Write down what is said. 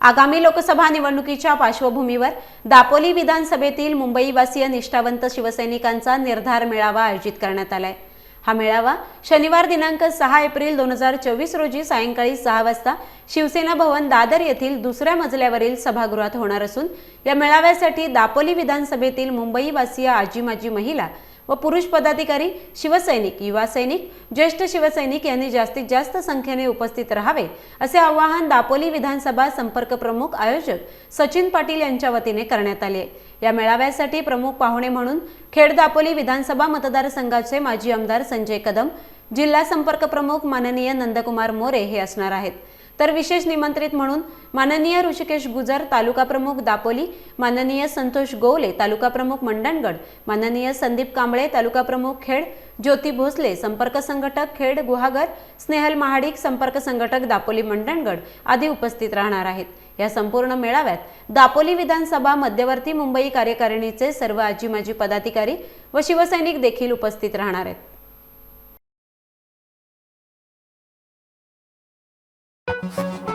आगामी लोकसभा निवडणुकीच्या पार्श्वभूमीवर दापोली विधानसभेतील मुंबईवासीय निष्ठावंत शिवसैनिकांचा निर्धार मेळावा आयोजित करण्यात आलाय. हा मेळावा शनिवार दिनांक सहा एप्रिल दोन हजार चोवीस रोजी सायंकाळी सहा वाजता शिवसेना भवन दादर येथील दुसऱ्या मजल्यावरील सभागृहात होणार असून या मेळाव्यासाठी दापोली विधानसभेतील मुंबईवासीय आजी माजी महिला व पुरुष पदाधिकारी शिवसैनिक युवा सैनिक ज्येष्ठ शिवसैनिक यांनी जास्तीत जास्त संख्येने उपस्थित राहावे असे आवाहन दापोली विधानसभा संपर्क प्रमुख आयोजक सचिन पाटील यांच्या वतीने करण्यात आले. या मेळाव्यासाठी प्रमुख पाहुणे म्हणून खेड दापोली विधानसभा मतदारसंघाचे माजी आमदार संजय कदम जिल्हा संपर्क प्रमुख माननीय नंदकुमार मोरे हे असणार आहेत. तर विशेष निमंत्रित म्हणून माननीय ऋषिकेश गुजर तालुका प्रमुख दापोली माननीय संतोष गोवले तालुका प्रमुख मंडणगड माननीय संदीप कांबळे तालुका प्रमुख खेड ज्योती भोसले संपर्क संघटक खेड गुहागर स्नेहल महाडिक संपर्क संघटक दापोली मंडणगड आदी उपस्थित राहणार आहेत. या संपूर्ण मेळाव्यात दापोली विधानसभा मध्यवर्ती मुंबई कार्यकारिणीचे सर्व आजी माजी पदाधिकारी व शिवसैनिक देखील उपस्थित राहणार आहेत. Thank you.